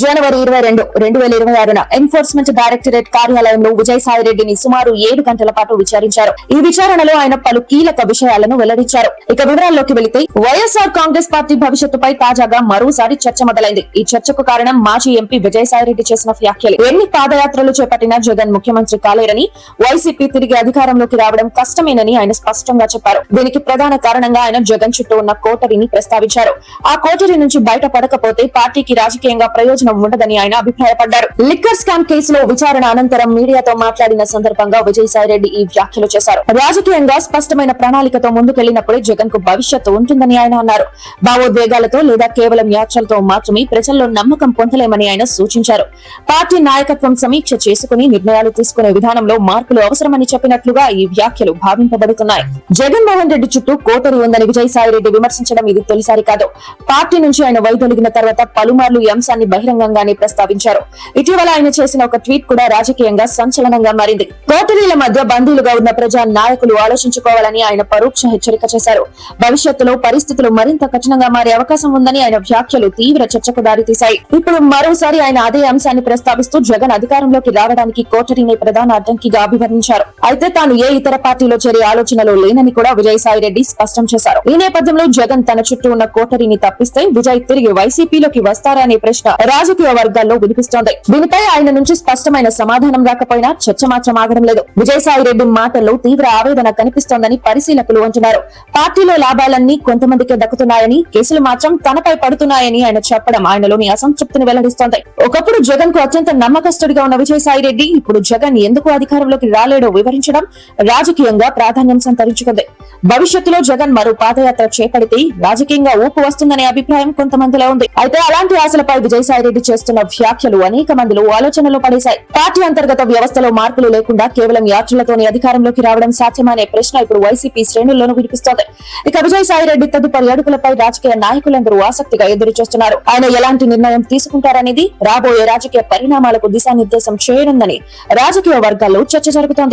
జనవరి ఇరవై రెండు రెండు వేల ఇరవై ఆరున ఎన్ఫోర్స్మెంట్ డైరెక్టరేట్ కార్యాలయంలో విజయసాయి రెడ్డిని సుమారు ఏడు గంటల పాటు విచారించారు. ఈ విచారణలో ఆయన పలు కీలక విషయాలను వెల్లడించారు. ఇక వివరాల్లోకి వెళితే వైఎస్ఆర్ కాంగ్రెస్ పార్టీ భవిష్యత్తుపై తాజాగా మరోసారి చర్చ మొదలైంది. ఈ చర్చకు కారణం మాజీ ఎంపీ విజయసాయి రెడ్డి చేసిన వ్యాఖ్యలు. ఎన్ని పాదయాత్రలు చేపట్టినా జగన్ ముఖ్యమంత్రి కాలేరని వైసీపీ తిరిగి అధికారంలోకి రావడం కష్టమేనని ఆయన స్పష్టంగా చెప్పారు. దీనికి ప్రధాన కారణంగా ఆయన జగన్ చుట్టూ ఉన్న కోటరిని ప్రస్తావించారు. ఆ కోటరి నుంచి బయటపడకపోతే పార్టీకి రాజకీయంగా ప్రయోజనం ఉండదని ఆయన అభిప్రాయపడ్డారు. లిక్కర్ స్కామ్ కేసులో విచారణ అనంతరం మీడియాతో మాట్లాడిన సందర్భంగా విజయసాయిరెడ్డి ఈ వ్యాఖ్యలు చేశారు. రాజకీయంగా స్పష్టమైన ప్రణాళికతో ముందుకెళ్ళినప్పుడే జగన్కు భవిష్యత్తు ఉంటుందని ఆయన అన్నారు. భావోద్వేగాలతో లేదా కేవలం వ్యాఖ్యలతో మాత్రమే ప్రజల్లో నమ్మకం పొందలేమని ఆయన సూచించారు. పార్టీ నాయకత్వం సమీక్ష చేసుకుని నిర్ణయాలు తీసుకునే విధానంలో మార్పులు అవసరమని చెప్పినట్లుగా ఈ వ్యాఖ్యలు భావింపబడుతున్నాయి. జగన్మోహన్ రెడ్డి చుట్టూ కోటరి ఉందని విజయసాయిరెడ్డి విమర్శించడం ఇది తొలిసారి కాదు. పార్టీ నుంచి ఆయన వైదొలిగిన తర్వాత పలుమార్లు ఈ అంశాన్ని బహిరంగంగానే ప్రస్తావించారు. ఇటీవల ఆయన చేసిన ఒక ట్వీట్ కూడా రాజకీయంగా సంచలనంగా మారింది. కోటరీల మధ్య బందీలుగా ఉన్న ప్రజా నాయకులు ఆలోచించుకోవాలని ఆయన పరోక్ష హెచ్చరిక చేశారు. భవిష్యత్తులో పరిస్థితులు మరింత కఠినంగా మారే అవకాశం ఉందని ఆయన వ్యాఖ్యలు తీవ్ర చర్చకు దారితీశాయి. ఇప్పుడు మరోసారి ఆయన అదే అంశాన్ని ప్రస్తావిస్తూ జగన్ అధికారంలోకి రావడానికి కోటరీని ప్రధాన అడ్డంకిగా అభివర్ణించారు. అయితే తాను ఏ ఇతర పార్టీలో చేరే ఆలోచనలో లేనని కూడా విజయసాయి రెడ్డి స్పష్టం చేశారు. ఈ నేపథ్యంలో జగన్ తన చుట్టూ ఉన్న కోటరీని తప్పిస్తే విజయ్ తిరిగి వైసీపీలోకి వస్తారా అనే ప్రశ్న రాజకీయ వర్గాల్లో వినిపిస్తోంది. దీనిపై ఆయన నుంచి స్పష్టమైన సమాధానం రాకపోయినా చర్చ మాత్రం ఆగడం లేదు. విజయసాయి రెడ్డి మాటల్లో తీవ్ర ఆవేదన కనిపిస్తోందని పరిశీలకులు అంటున్నారు. పార్టీలో లాభాలన్నీ కొంతమందికే దక్కుతున్నాయని కేసులు మాత్రం తనపై పడుతున్నాయని ఆయన చెప్పడం ఆయనలోని అసంతృప్తిని వెల్లడిస్తోంది. ఒకప్పుడు జగన్కు అత్యంత నమ్మకస్తుడిగా ఉన్న విజయసాయి రెడ్డి ఇప్పుడు జగన్ ఎందుకు అధికారంలోకి రాలేడో వివరించడం రాజకీయంగా ప్రాధాన్యం సంతరించుకుంది. భవిష్యత్తులో జగన్ మరో పాదయాత్ర చేపడితే రాజకీయంగా ఊపు వస్తుందనే అభిప్రాయం కొంతమందిలో ఉంది. అయితే అలాంటి ఆశలపై విజయసాయి రెడ్డి చేస్తున్న వ్యాఖ్యలు అనేక మందిలో ఆలోచనలు పడేశాయి. పార్టీ అంతర్గత వ్యవస్థలో మార్పులు లేకుండా కేవలం యాత్రలతోనే అధికారంలోకి రావడం సాధ్యమనే ప్రశ్న ఇప్పుడు వైసీపీ శ్రేణుల్లోనూ వినిపిస్తోంది. ఇక విజయసాయి రెడ్డి తదుపరి అడుగులపై రాజకీయ నాయకులందరూ ఆసక్తిగా ఎదురు చూస్తున్నారు. ఆయన ఎలాంటి నిర్ణయం తీసుకుంటారనేది రాబోయే రాజకీయ పరిణామాలకు దిశానిర్దేశం చేయనుందని రాజకీయ వర్గాల్లో చర్చ జరుగుతోంది.